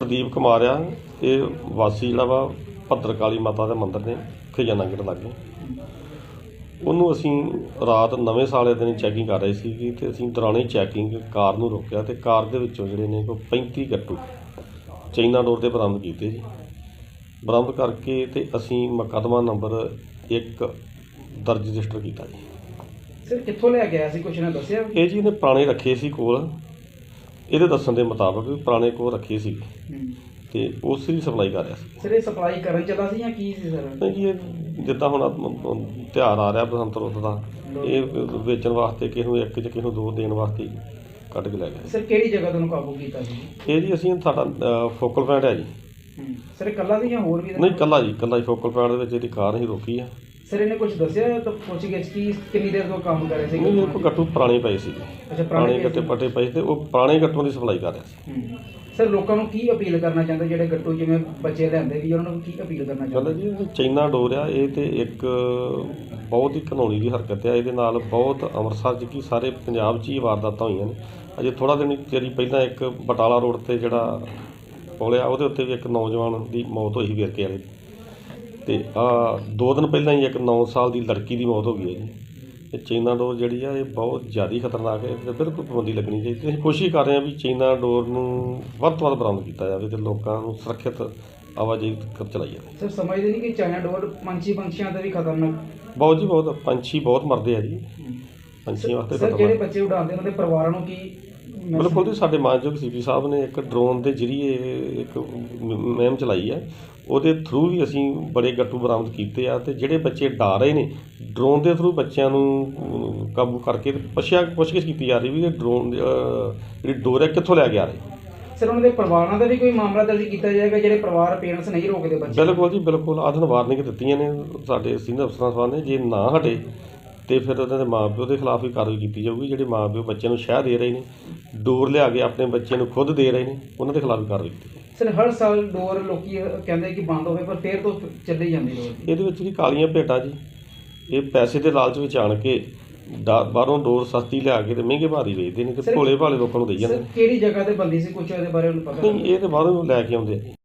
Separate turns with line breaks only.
ਪ੍ਰਦੀਪ ਕੁਮਾਰ ਆ ਇਹ ਵਾਸੀ ਜਿਹੜਾ ਵਾ ਭੱਦਰਕਾਲੀ ਮਾਤਾ ਦੇ ਮੰਦਿਰ ਨੇ ਖਜ਼ਾਨਾ ਗੇਟ ਲਾਗੇ। ਉਹਨੂੰ ਅਸੀਂ ਰਾਤ ਨਵੇਂ ਸਾਲ ਦੇ ਦਿਨ ਚੈਕਿੰਗ ਕਰ ਰਹੇ ਸੀ ਤੇ ਅਸੀਂ ਦੌਰਾਨੇ ਚੈਕਿੰਗ ਕਾਰ ਨੂੰ ਰੋਕਿਆ ਤੇ ਕਾਰ ਦੇ ਵਿੱਚੋਂ ਜਿਹੜੇ ਨੇ ਕੋਈ 35 ਗੱਟੂ ਚਾਈਨਾ ਡੋਰ ਦੇ ਬਰਾਮਦ ਕੀਤੇ ਜੀ। ਬਰਾਮਦ ਕਰਕੇ ਤੇ ਅਸੀਂ ਮੁਕੱਦਮਾ ਨੰਬਰ 1 ਦਰਜ ਰਜਿਸਟਰ ਕੀਤਾ ਜੀ।
ਸਰ ਕਿੱਥੋਂ ਲੈ ਕੇ ਆਇਆ ਸੀ? ਕੁਛ ਨੇ ਦੱਸਿਆ?
ਇਹ ਜੀ ਨੇ ਪੁਰਾਣੇ ਰੱਖੇ ਸੀ ਕੋਲ। ਇਹਦੇ ਦੱਸਣ ਦੇ ਮੁਤਾਬਕ ਪੁਰਾਣੇ ਕੋਲ ਰੱਖੇ ਸੀ ਤੇ ਉਸ ਦੀ ਸਪਲਾਈ ਕਰ ਰਿਹਾ ਸੀ।
ਸਰ ਇਹ ਸਪਲਾਈ ਕਰਨ ਚੱਲਾ ਸੀ ਜਾਂ ਕੀ ਸੀ ਸਰ?
ਨਹੀਂ ਜੀ ਇਹ ਜਿੱਦਾਂ ਹੁਣ ਆਹ ਤਿਉਹਾਰ ਆ ਰਿਹਾ ਬਸੰਤ ਰੁੱਤ ਦਾ ਇਹ ਵੇਚਣ ਵਾਸਤੇ ਕਿਸੇ ਨੂੰ ਇੱਕ ਚ ਕਿਸੇ ਨੂੰ ਦੋ ਦੇਣ ਵਾਸਤੇ ਕੱਢ ਕੇ ਲੈ ਗਏ।
ਸਰ ਕਿਹੜੀ ਜਗ੍ਹਾ ਤੋਂ ਕਾਬੂ ਕੀਤਾ ਸੀ?
ਇਹ ਜੀ ਅਸੀਂ ਸਾਡਾ ਫੋਕਲ ਪੁਆਇੰਟ ਹੈ ਜੀ।
ਸਰ ਇਹ ਕੱਲਾ ਸੀ ਜਾਂ ਹੋਰ ਵੀ
ਨਹੀਂ ਕੱਲਾ ਜੀ ਕੱਲਾ ਹੀ ਫੋਕਲ ਪੁਆਇੰਟ ਦੇ ਵਿੱਚ ਇਹਦੀ ਕਾਰ ਹੀ ਰੋਕੀ ਆ।
ਸਰ ਇਹਨੇ ਕੁਝ ਦੱਸਿਆ ਤਾਂ ਪੁੱਛ ਗਿਆ ਕੀ ਕਿੰਨੀ ਦੇਰ ਤੋਂ ਕੰਮ ਕਰ ਰਹੇ ਸੀ
ਇਹ ਕੋਈ ਗੱਟੂ ਪੁਰਾਣੇ ਪਏ ਸੀ
ਅੱਛਾ
ਪੁਰਾਣੇ ਗੱਟੇ ਪੱਟੇ ਪਏ ਤੇ ਉਹ ਪੁਰਾਣੇ ਗੱਟੂਆਂ ਦੀ ਸਪਲਾਈ ਕਰ ਰਿਹਾ ਸੀ।
ਸਰ ਲੋਕਾਂ ਨੂੰ ਕੀ ਅਪੀਲ ਕਰਨਾ ਚਾਹੁੰਦੇ? ਜਿਹੜੇ ਗੱਟੂ ਜਿਵੇਂ ਬੱਚੇ ਲੈਂਦੇ ਵੀ ਉਹਨਾਂ ਨੂੰ ਕੀ ਅਪੀਲ ਕਰਨਾ ਚਾਹੁੰਦੇ?
ਜੀ ਚਾਈਨਾ ਡੋਰ ਆ ਇਹ ਤੇ ਇੱਕ ਬਹੁਤ ਹੀ ਘਨੌਣੀ ਦੀ ਹਰਕਤ ਆ। ਇਹਦੇ ਨਾਲ ਬਹੁਤ ਅੰਮ੍ਰਿਤਸਰ 'ਚ ਕੀ ਸਾਰੇ ਪੰਜਾਬ 'ਚ ਹੀ ਵਾਰਦਾਤਾਂ ਹੋਈਆਂ ਨੇ। ਅਜੇ ਥੋੜਾ ਦਿਨ ਚਿਰ ਪਹਿਲਾਂ ਇੱਕ ਬਟਾਲਾ ਰੋਡ ਤੇ ਜਿਹੜਾ ਪੁਲ ਆ ਉਹਦੇ ਉੱਤੇ ਵੀ ਇੱਕ ਨੌਜਵਾਨ ਦੀ ਮੌਤ ਹੋਈ ਵੇਰਕੇ ਵਾਲੇ। ਤੇ ਆ ਦੋ ਦਿਨ ਪਹਿਲਾਂ ਹੀ ਇੱਕ 9 ਸਾਲ ਦੀ ਲੜਕੀ ਦੀ ਮੌਤ ਹੋ ਗਈ ਹੈ ਜੀ। ਇਹ ਚਾਈਨਾ ਡੋਰ ਜਿਹੜੀ ਆ ਇਹ ਬਹੁਤ ਜ਼ਿਆਦਾ ਖਤਰਨਾਕ ਹੈ ਤੇ ਬਿਲਕੁਲ ਪਾਬੰਦੀ ਲੱਗਣੀ ਚਾਹੀਦੀ। ਅਸੀਂ ਕੋਸ਼ਿਸ਼ ਕਰ ਰਹੇ ਹਾਂ ਵੀ ਚਾਈਨਾ ਡੋਰ ਨੂੰ ਵੱਧ ਤੋਂ ਵੱਧ ਬਰਾਮਦ ਕੀਤਾ ਜਾਵੇ ਤੇ ਲੋਕਾਂ ਨੂੰ ਸੁਰੱਖਿਅਤ ਆਵਾਜਾਈ ਕਰ ਚਲਾਈ ਜਾਵੇ।
ਸਰ ਸਮਝਦੇ ਨਹੀਂ ਕਿ ਚਾਈਨਾ ਡੋਰ ਪੰਛੀ ਪੰਛੀਆਂ ਤੇ ਵੀ ਖਤਰਨਾਕ
ਬਹੁਤ ਜੀ ਬਹੁਤ ਪੰਛੀ ਬਹੁਤ ਮਰਦੇ ਆ ਜੀ। ਪੰਛੀਆਂ ਵਾਸਤੇ
ਸਰ
ਤਾਂ
ਜਿਹੜੇ ਬੱਚੇ ਉਡਾਉਂਦੇ ਉਹਨਾਂ ਦੇ ਪਰਿਵਾਰਾਂ ਨੂੰ ਕੀ
ਬਿਲਕੁਲ ਜੀ ਸਾਡੇ ਮਾਨਯੋਗ ਸੀਪੀ ਸਾਹਿਬ ਨੇ ਇੱਕ ਡਰੋਨ ਦੇ ਜ਼ਰੀਏ ਇੱਕ ਮੁਹਿੰਮ ਚਲਾਈ ਹੈ। ਉਹਦੇ ਥਰੂ ਵੀ ਅਸੀਂ ਬੜੇ ਗੱਟੂ ਬਰਾਮਦ ਕੀਤੇ ਆ ਤੇ ਜਿਹੜੇ ਬੱਚੇ ਡਾ ਰਹੇ ਨੇ ਡਰੋਨ ਦੇ ਥਰੂ ਬੱਚਿਆਂ ਨੂੰ ਕਾਬੂ ਕਰਕੇ ਪੁੱਛਿਆ ਪੁੱਛਗਿੱਛ ਕੀਤੀ ਜਾ ਰਹੀ ਵੀ ਇਹ ਡਰੋਨ ਜਿਹੜੀ ਡੋਰ ਹੈ ਕਿੱਥੋਂ ਲੈ ਕੇ ਆ ਰਹੇ?
ਸਰ ਉਹਨਾਂ ਦੇ ਪਰਿਵਾਰਾਂ ਦਾ ਵੀ ਕੋਈ ਮਾਮਲਾ ਦਰਜ ਕੀਤਾ ਜਾਏਗਾ ਜਿਹੜੇ ਪਰਿਵਾਰ ਪੇਰੈਂਟਸ ਨਹੀਂ ਰੋਕਦੇ ਬੱਚੇ?
ਬਿਲਕੁਲ ਜੀ ਬਿਲਕੁਲ। ਆਹ ਦਿਨ ਵਾਰਨਿੰਗ ਦਿੱਤੀਆਂ ਨੇ ਸਾਡੇ ਸੀਨੀਅਰ ਅਫਸਰਾਂ ਸਾਹਿਬਾਨ ਨੇ। ਜੇ ਨਾ ਹਟੇ ਤੇ ਫਿਰ ਉਹਨਾਂ ਦੇ ਮਾਪਿਓ ਦੇ ਖਿਲਾਫ ਵੀ ਕਾਰਵਾਈ ਕੀਤੀ ਜਾਊਗੀ ਜਿਹੜੇ ਮਾਪਿਓ ਬੱਚਿਆਂ ਨੂੰ ਸ਼ਹਿ ਦੇ ਰਹੇ ਨੇ ਡੋਰ ਲਿਆ ਕੇ ਆਪਣੇ ਬੱਚੇ ਨੂੰ ਖੁਦ ਦੇ ਰਹੇ ਨੇ ਉਹਨਾਂ ਦੇ ਖਿਲਾਫ ਵੀ ਕਾਰਵਾਈ ਕੀਤੀ ਜਾਊਗੀ।
ਸਰ ਹਰ ਸਾਲ ਡੋਰ ਲੋਕੀ ਕਹਿੰਦੇ ਕਿ ਬੰਦ ਹੋਵੇ ਪਰ ਫੇਰ ਤੋਂ ਚੱਲੀ ਜਾਂਦੀ ਡੋਰ।
ਇਹਦੇ ਵਿੱਚ ਵੀ ਕਾਲੀਆਂ ਭੇਟਾਂ ਜੀ। ਇਹ ਪੈਸੇ ਦੇ ਲਾਲਚ ਵਿੱਚ ਆਣ ਕੇ ਡਾ- ਬਾਹਰੋਂ ਡੋਰ ਸਸਤੀ ਲਿਆ ਕੇ ਤੇ ਮਹਿੰਗੇ ਭਾਰੀ ਵੇਚਦੇ ਨੇ ਤੇ ਭੋਲੇ ਭਾਲੇ ਲੋਕਾਂ ਨੂੰ ਦੇਈ ਜਾਂਦੇ
ਸਰ ਕਿਹੜੀ ਜਗ੍ਹਾ ਤੇ ਬੰਦੀ ਸੀ? ਕੁਛ ਉਹਦੇ ਬਾਰੇ ਉਹਨੂੰ ਪਤਾ
ਨਹੀਂ ਇਹ ਤੇ ਬਾਹਰੋਂ ਲੈ ਕੇ ਆਉਂਦੇ ਆ ਜੀ।